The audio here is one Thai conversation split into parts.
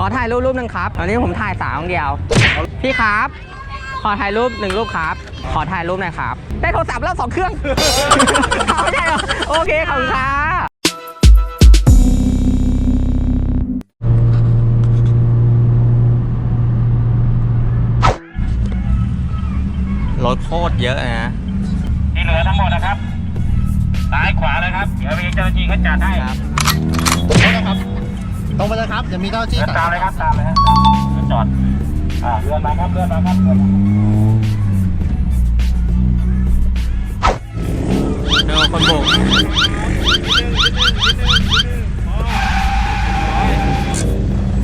ขอถ่ายรูปรูปหนึ่งครับตอนนี้ผมถ่ายสาวอย่างเดียว พี่ครับ ขอถ่ายรูปหนึ่งรูปครับ ขอถ่ายรูปหน่อยครับ ได้โทรศัพท์แล้วสองเครื่อง เอาไม่ใช่เหรอโอเคขอบคุณครับรถโคตรเยอะนะ ที่เหลือทั้งหมดนะครับ ซ้ายขวาเลยครับ เดี๋ยวมีเจ้าหน้าที่เขาจัดให้ครับตรงไปเลยครับ ตรงไปเลยครับเดี๋ยวมีเจ้าหน้าที่เดินจัดตามเลยครับตามเลยครับเดี๋ยวจอดอ่าเลื่อนมาครับเลื่อนมาครับเลื่อนมาเจอคนโบก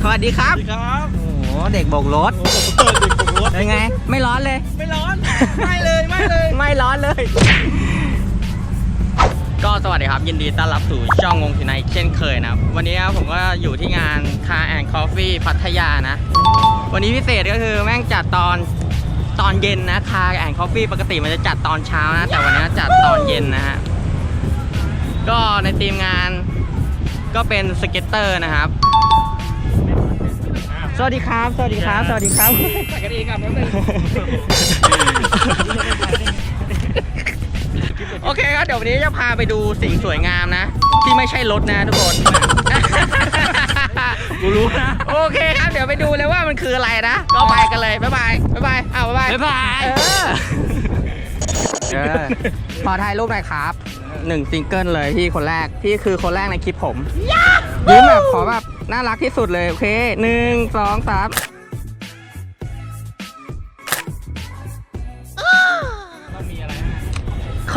สวัสดีครับ ครับโอ้โหเด็กโบกรถเด็กผมรถเป็นไง ไม่ร้อนเลย ไม่ร้อน ไม่เลย ไม่เลย ไม่ร้อนเลย ก็สวัสดีครับยินดีต้อนรับสู่ช่องงงทีไนเช่นเคยนะครับวันนี้ผมก็อยู่ที่งาน Car and Coffee พัทยานะ วันนี้พิเศษก็คือแม่งจัดตอนตอนเย็นนะ Car and Coffee ปกติมันจะจัดตอนเช้านะ แต่วันนี้จัดตอนเย็นนะฮะก็ในทีมงานก็เป็นสเก็ตเตอร์นะครับ สวัสดีครับ สวัสดีครับ สวัสดีครับ ใส่กันเองครับแป๊บนึง โอเคครับเดี๋ยววันนี้จะพาไปดูสิ่งสวยงามนะ ที่ไม่ใช่รถนะทุกคน กูรู้นะ โอเคครับเดี๋ยวไปดูเลยว่ามันคืออะไรนะก็ไปกันเลยบ๊ายบายบ๊ายบายอ้าวบ๊ายบายบ๊ายบาย เออเออขอถ่ายรูปหน่อยครับหนึ่งซิงเกิลเลยที่คนแรกที่คือคนแรกในคลิปผมยิ้มแบบขอแบบน่ารักที่สุดเลยโอเคหนึ่งสองสาม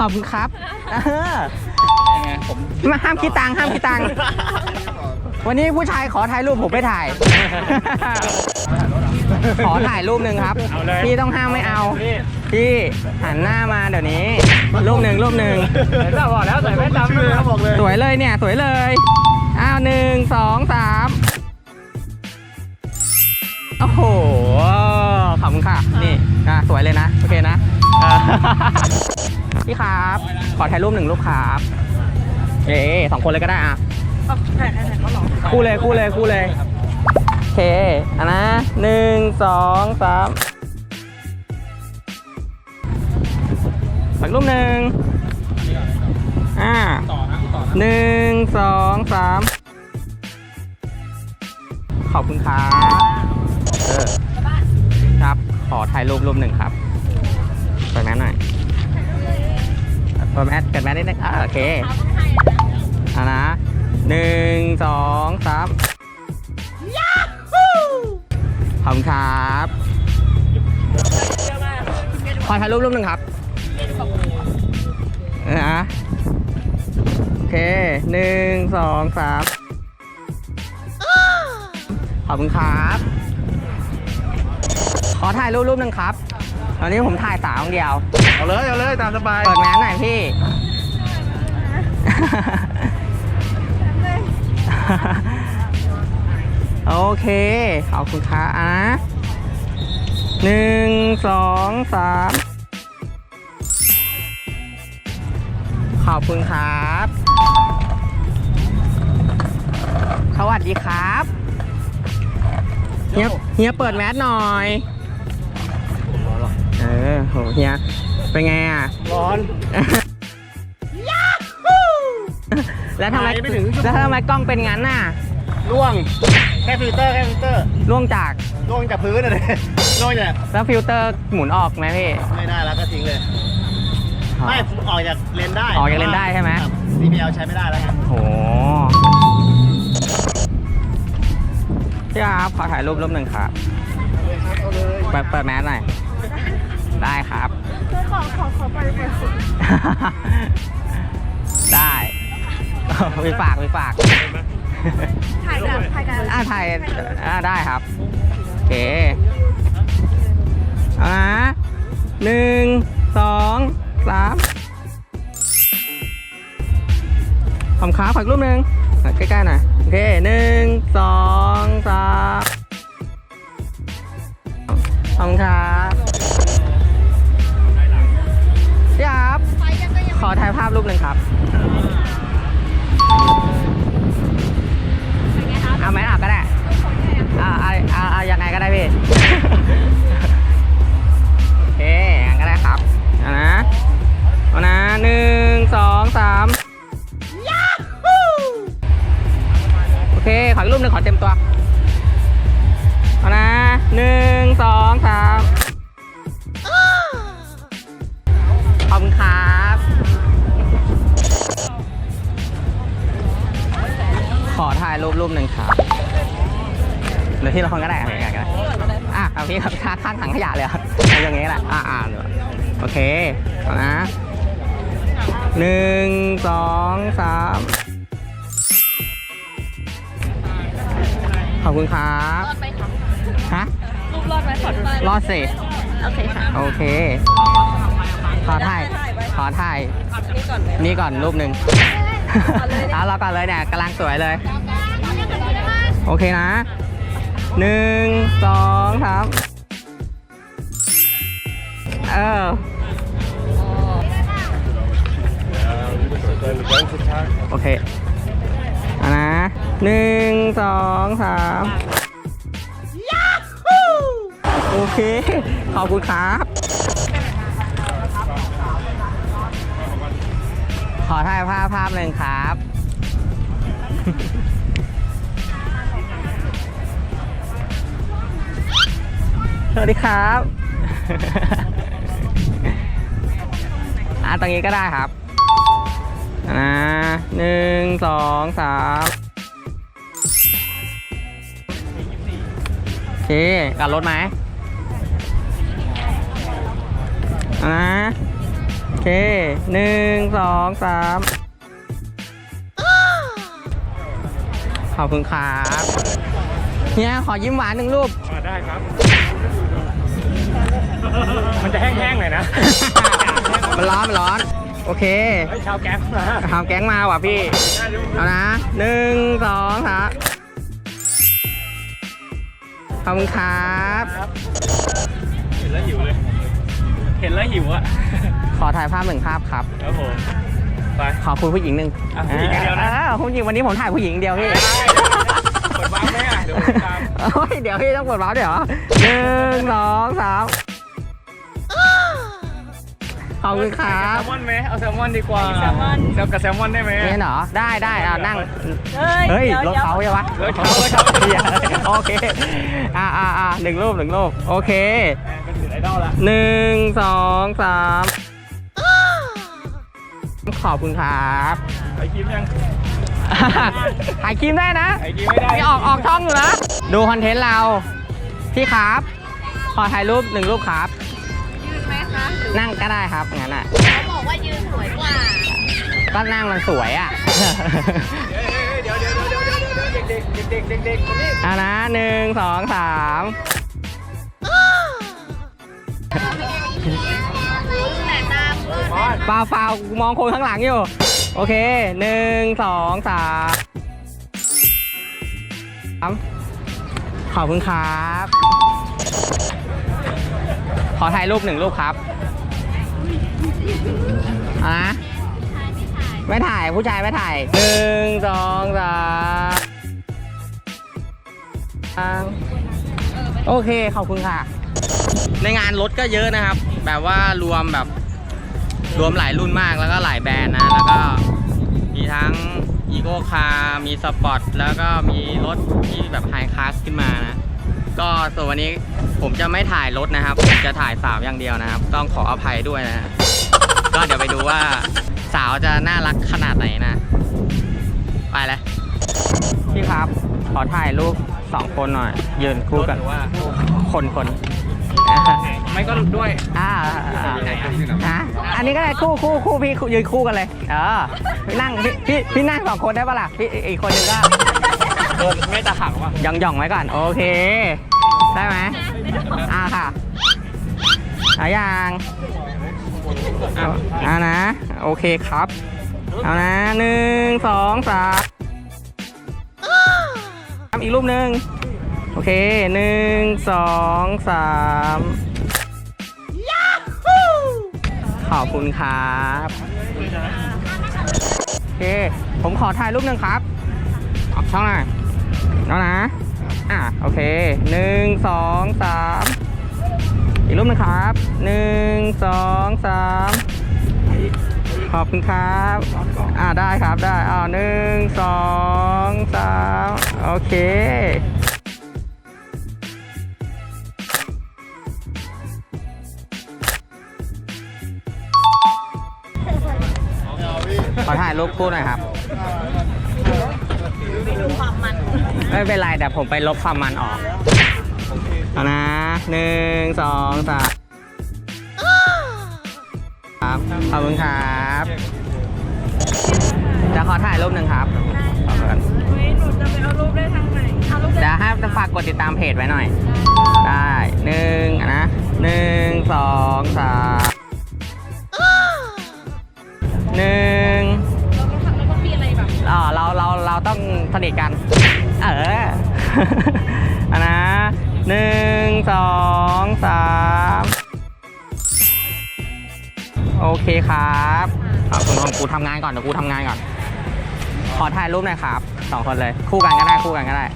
อบคุณครับเออยังไงผมมาห้ามคิดตังค์ห้ามคิดตังค์วันนี้ผู้ชายขอถ่ายรูปผมไม่ถ่าย ขอถ่ายรูปหนึ่งครับ เอาเลย พี่ต้องห้ามไม่เอา นี่พี่หันหน้ามาเดี๋ยวนี้ รูปหนึ่งรูปหนึ่ง เห็นป่ะบอกแล้วใส่แว่นดำเลยครับบอกเลยสวยเลยเนี่ย สวยเลย อ้าวหนึ่งสองสามโอ้โหขอบคุณค่ะ นี่อะสวยเลยนะ โอเคนะเออ พี่ครับ ขอถ่ายรูปหนึ่งรูปครับเอ๊สองคนเลยก็ได้อะถ่ายถ่ายถ่ายเขาหรอคู่เลยคู่เลยคู่เลยโอเคอันนะหนึ่งสองสามสักรูปหนึ่งอ่าต่อนะต่อนะหนึ่งสองสามขอบคุณครับเออครับ ขอถ่ายรูปรูปหนึ่งครับเปิดแมสหน่อย เปิดแมสเกิดแมสนิดนึงอ่าโอเคอ่านะหนึ่งสองสามขอบคุณครับขอถ่ายรูปรูปหนึ่งครับนะโอเคหนึ่งสองสามขอบคุณครับ ขอถ่ายรูปรูปหนึ่งครับ ตอนนี้ผมถ่ายสาวอย่างเดียว เอาเลยเอาเลยตามสบาย เปิดแมสหน่อยพี่ โอเค ขอบคุณครับอะหนึ่งสองสามขอบคุณครับ สวัสดีครับ เฮียเฮียเปิดแมสหน่อย เออโหเฮียเป็นไงอะ ร้อน แล้วทำไมหายไปถึงชั่วโมง แล้วทำไมกล้องเป็นงั้นน่ะล่วง แค่ฟิลเตอร์แค่ฟิลเตอร์ล่วงจากล่วงจากพื้นอะเลยล่วงจากแล้วฟิลเตอร์หมุนออกไหมพี่ไม่ได้แล้วก็ทิ้งเลยไม่ออกจากเลนได้ออกจากเลนได้ใช่ไหม ครับ DPL ใช้ไม่ได้แล้วไงโหพี่ครับขอถ่ายรูปรูปหนึ่งครับ เอาเลยเปิดเปิดแมสหน่อย ได้ครับ ขอขอขอไปไปสุดได้มีฝากมีฝากถ่ายกันถ่ายกันอ่าถ่ายอ่าได้ครับ โอเคเอานะหนึ่งสองสามขอบคุณครับฝากรูปหนึ่งอะใกล้ๆหน่อยโอเคหนึ่งสองสามขอบคุณ ขอถ่ายภาพรูปหนึ่งครับ เอาไหมเอาก็ได้อ่าอ่าอ่ายังไงก็ได้พี่โอเคก็ได้ครับเอานะเอานะหนึ่งสองสามโอเค ขอรูปหนึ่งขอเต็มตัว เอานะหนึ่งสองสาม ขอถ่ายรูปรูปหนึ่งครับหรือที่เราคนก็ได้อะไรกันก็ได้อะเอาพี่ครับข้างข้างถังขยะเลยเหรอเอาอย่างงี้แหละอ่าอ่าโอเคเอานะหนึ่งสองสามขอบคุณครับรอดไหมคะฮะรูปรอดไหมขอดูรอดสิโอเคค่ะโอเค ขอถ่ายขอถ่ายนี่ก่อนเลยนี่ก่อนรูปหนึ่ง เอาเลาเราก่อนเลยเนี่ยกำลังสวยเลย โอเคนะหนึ่งสองสามเออโอเคอานะหนึ่งสองสามโอเค ขอบคุณครับ ขอถ่ายภาพภาพหนึ่งครับ สวัสดีครับอะตรงนี้ก็ได้ครับอ่าหนึ่งสองสามโอเคกลับรถไหมอ่านะโอ เคหนึ่งสองสามขอบคุณครับเนี่ยขอยิ้มหวานหนึ่งรูปได้ครับ มันจะแห้งๆหน่อยนะ มันร้อนมันร้อน โอเค เฮ้ยชาวแก๊งมาทำแก๊งมาว่ะพี่ เอานะหนึ่งสองสามขอบคุณครับ เห็นแล้วหิวเลย เห็นแล้วหิวอะขอถ่ายภาพหนึ่งภาพครับ ครับผมไป ขอคุณผู้หญิงหนึ่งอะผู้หญิงอย่างเดียวนะออผู้หญิงวันนี้ผมถ่ายผู้หญิงเดียวพี่ เปิดวาร์ปไหมอะเดี๋ยวผมตามโอ้ยเดี๋ยวพี่ต้องกดวาร์ปเดี๋ยวหนึ่งสองสามขอบคุณครัแซบลมอนไหมเอาแซลมอนดีกว่าแซลมอน แซลกับแซลมอนได้ไหมเนี่ยเหรอ ได้ได้อะนั่ง เฮ้ยเฮ้ยดี๋รวถเขาใช่ปะรถเขารถเขา เหี้ยโอเค อ่าอ่าอ่าหนึ่งรูปหนึ่งรูปโอเคเป็นสุด ไอดอลละหนึ่งสองสามขอบคุณครับไปกินยัง ถ่ายคลิปได้นะไปกินไม่ได้นี่ออกออกช่องอยู่นะดูคอนเทนต์เรา พี่ครับ ขอถ่ายรูปหนึ่งรูปครับ ยืนไหมคะหรือนั่งก็ได้ครับงั้นอะ เขาบอกว่ายืนสวยกว่า ก็นั่งมันสวยอะ เดี๋ยวเดี๋ยวเดี๋ยวเดี๋ยวเดี๋ยวเด็กเด็กเด็กเด็กเด็กคนนี้อะนะหนึ่งสองสาม อนบอสเปล่าเปล่ามองคนข้างหลังอยู่ โอเคหนึ่งสองสามขอบคุณครับ ขอถ่ายรูปหนึ่งรูปครับอานะไม่ถ่ายผู้ชายไม่ถ่ายหนึ่งสองสามโอเคขอบคุณค่ะ ในงานรถก็เยอะนะครับ แบบว่ารวมแบบ รวมหลายรุ่นมากแล้วก็หลายแบรนด์นะ แล้วก็มีทั้งอีโ c คาร์มีสปอร์ตแล้วก็มีรถที่แบบไฮคลาสขึ้นมานะ ก็ส่วนวันนี้ผมจะไม่ถ่ายรถนะครับผมจะถ่ายสาวอย่างเดียวนะครับ ต้องขออภัยด้วยนะก็เดี๋ยวไปดูว่าสาวจะน่ารักขนาดไหนนะ ไปเลยพี่ครับ ขอถ่ายรูปสองคนหน่อยยืนคู่กันหรือว่าคนคนไม่ก็ด้วยอ่าอ่าฮะอันนี้ก็ได้คู่คู่คู่พี่ยืนคู่กันเลยเออพี่นั่งพี่พี่พี่นั่งสองคนได้ปะล่ะพี่อีกคนนึงก็โดนไม่ตะหักว่ะย่องย่องๆไว้ก่อนโอเค ได้ไหมอ่าค่ะเอาอย่างเอาเอานะ โอเคครับ เอานะหนึ่งสองสามอีกรูปหนึ่ง โอเคหนึ่งสองสามขอบคุณครับโอเค ผมขอถ่ายรูปหนึ่งครับออกช่องหน่อยแล้วนะ อะโอเคหนึ่งสองสามอีกรูปหนึ่งครับหนึ่งสองสามขอบคุณครับ อ่าได้ครับได้อ่าหนึ่งสองสามโอเค ถ่ายรูปคู่หน่อยครับดูความมันไม่เป็นไรแต่ผมไปลบความมันออกเอานะหนึ่งสองสามครับขอบคุณครับจะขอถ่ายรูปหนึ่งครับขอบคุณเฮ้ยหนูจะไปเอารูปได้ทางไหนเอารูปได้เดี๋ยวให้ฝากกดติดตามเพจไว้หน่อย ได้หนึ่งอะนะหนึ่งสองสาม เราเราเราต้องสนิทกัน เอออะนะหนึ่งสองสามโอเคครับขอบคุณของกูทำงานก่อนเดี๋ยวกูทำงานก่อน ขอถ่ายรูปหน่อยครับสองคนเลย คู่กันก็ได้คู่กันก็ได้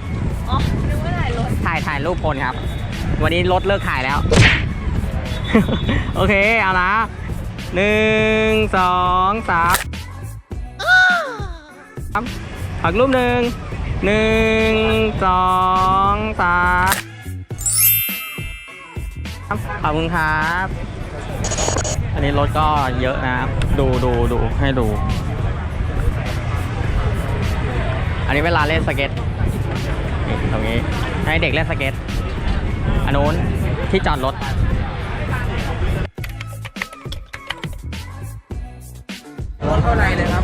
อ๋อนึกว่าถ่ายรถถ่ายถ่ายรูปคนครับ วันนี้รถเลิกขายแล้ว โอเคเอานะหนึ่งสองสาม ผักรูปหนึ่งหนึ่งสองสามขอบคุณครับ อันนี้รถก็เยอะนะครับดูดูดูให้ดู อันนี้เวลาเล่นสเก็ตตรงนี้ให้เด็กเล่นสเก็ตอันนู้นที่จอดรถรถเข้าในเลยครับ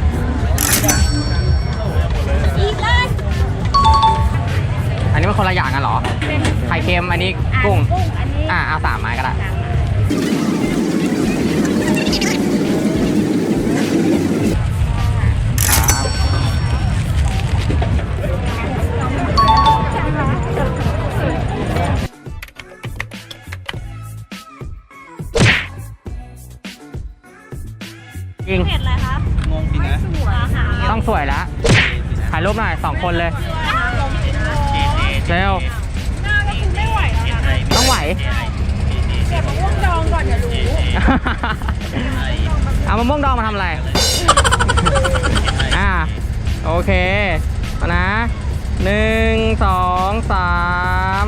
อันนี้มันคนละอย่างกันเหรอ เป็นไข่เค็มอันนี้กุ้ง กุ้งอันนี้อ่าเอาสามไม้ก็ได้ครับจริง เผ็ดอะไรคะงงสินะ สวยค่ะ ต้องสวยแล้วถ่ายรูปหน่อยสองคนเลย เร็วหน้าก็คือไม่ไหวแล้วนะต้องไหว เก็บมะม่วงดองก่อนอย่ารู้เอามะม่วงดองมาทำอะไร อ่า โอเคเอานะหนึ่งสองสาม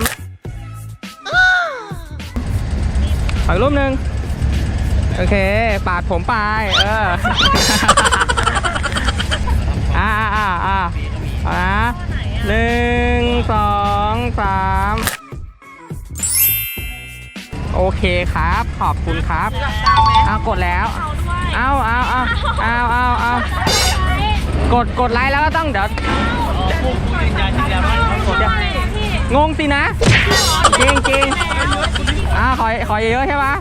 ขออีกรูปหนึ่งโอเค ปาดผมไป เออ เคครับ ขอบคุณครับเอากดแล้วเอาเอาเอาเอาเอาเอากดกดไลค์แล้วก็ต้องเดี๋ยวเดี๋ยวงงสินะจริงจริงอ่าขอขอเยอะๆใช่ปะ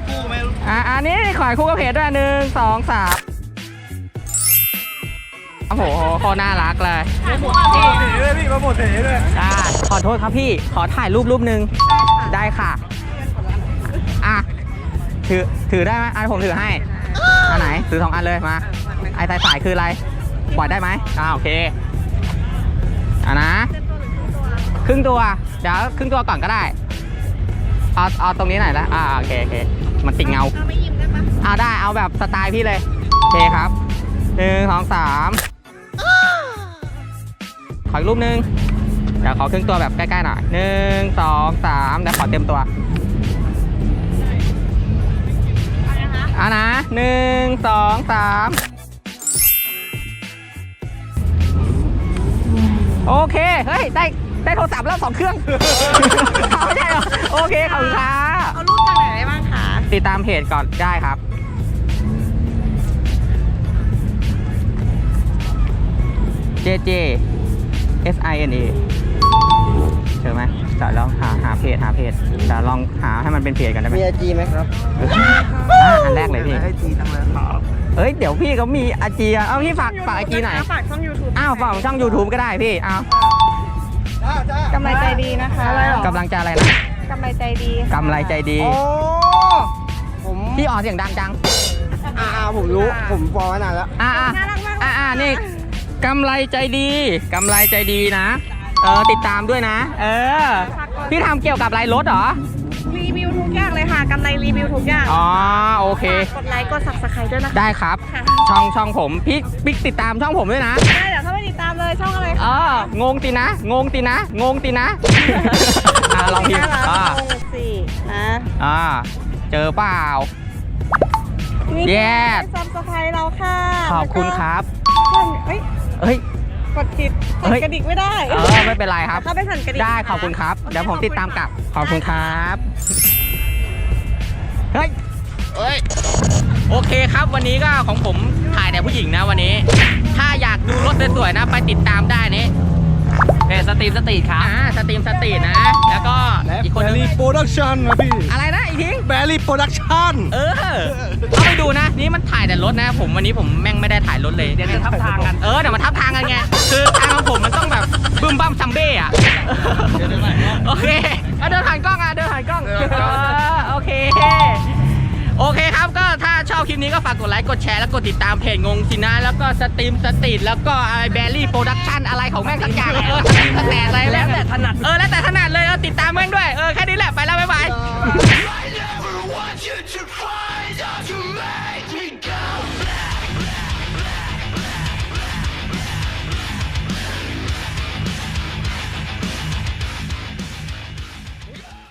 อ่าอันนี้ขอคู่กับเพจด้วยหนึ่งสองสามโอ้โหโคตรน่ารักเลยอ่าขอโทษครับพี่ ขอถ่ายรูปรูปหนึ่งได้ค่ะ อะถือถือได้ไหมอันผมถือให้อันไหนถือสองอันเลยมาไอ้สายสายคืออะไรปล่อยได้ไหมอ่าโอเคอะนะ ครึ่งตัวเดี๋ยวครึ่งตัวก่อนก็ได้เอาเอาตรงนี้หน่อยละอ่าโอเคโอเคมันติดเงาเอาไม่ยิ้มได้ปะอ่าได้เอาแบบสไตล์พี่เลยโอเคครับหนึ่งสองสามขออีกรูปหนึ่งเดี๋ยวขอครึ่งตัวแบบใกล้ๆหน่อยหนึ่งสองสามเดี๋ยวขอเต็มตัว เอานะคะอะนะหนึ่งสองสามโอเค เฮ้ย ได้ ได้โทรศัพท์แล้วสองเครื่อง เอาไม่ได้เหรอ โอเค ขอบคุณครับเอารูปจากไหนได้บ้างคะ ติดตามเพจก่อนได้ครับ JJ S I N A เจอไหมเดี๋ยวลองหาหาเพจหาเพจเดี๋ยวลองหาให้มันเป็นเพจกันได้ไหมมีไอจีไหมครับอะอันแรกเลยพี่ ไอจีทั้งนั้นครับเอ้ยเดี๋ยวพี่เขามีไอจีอะเอาพี่ฝากฝากไอจีหน่อยฝากช่อง YouTube อ้าวฝากช่อง YouTube ก็ได้พี่อ้าวกำไรใจดีนะคะกำลังจะอะไรนะกำไรใจดีกำไรใจดี โอ้ผมพี่ออกเสียงดังจัง อ่าผมรู้ ผมฟอลไว้นานแล้ว อ่าอ่าอ่าอ่านี่กำไรใจดีกำไรใจดีนะ เออติดตามด้วยนะ เออ พี่ทำเกี่ยวกับอะไรรถเหรอ รีวิวทุกอย่างเลยค่ะกำไรรีวิวทุกอย่างอ๋อโอเคฝากกดไลค์กด subscribe ด้วยนะคะ ได้ครับ ค่ะ ช่องช่องผมพี่พี่ติดตามช่องผมด้วยนะ ได้เดี๋ยวเข้าไปติดตามเลยช่องอะไรเอองงตินะ งงตินะ งงตินะ อ่าลองพิมพ์น่ารักอ่าลงสินะอ่าเจอเปล่า นี่แย่ซับสไครต์เราค่ะขอบคุณครับเอ้ยเอ้ย กดผิดเอ้สั่นยกระดิกไม่ได้เออไม่เป็นไรครับเข้าไปสั่นกระดิกได้นะะขอบคุณครับโอเดี๋ยวผมติดตามกลับ ขอบคุณครับ เฮ้ยเอ้ย โอเคครับวันนี้ก็ของผมถ่ายแต่ผู้หญิงนะวันนี้ ถ้าอยากดูรถสวยๆนะ ไปติดตามได้นี่ เพจสตรีมสตรีทครับ อ่าสตรีมสตรีทนะ แล้วก็และอีกคนแบนึง รี่โปรดักชั่นนะพี่อะไรนะอีกทีแบรี่โปรดักชั่นเออเข้าไปดูนะ นี่มันถ่ายแต่รถนะ ผมวันนี้ผมแม่งไม่ได้ถ่ายรถเลยเดี๋ยวจะทับทางกัน เออเดี๋ยวมาทับทางกันไง คือทางของผมมันต้องแบบบึ้มบั้มซัมเบ้อะโอเคเอาเดินผ่านกล้อง คลิปนี้ก็ฝากกดไลค์ กดแชร์ แล้วกดติดตามเพจงงสินาแล้วก็สตรีมสตรีทแล้วก็ไอแบลลี่โปรดักชั่นอะไรของแม่งทั้งอย่างเออสแตทอะไรแล้วแต่ถนัด เออ แล้วแต่ถนัดเลย เออ ติดตามแม่งด้วย เออ แค่นี้แหละ ไปแล้ว บ๊ายบาย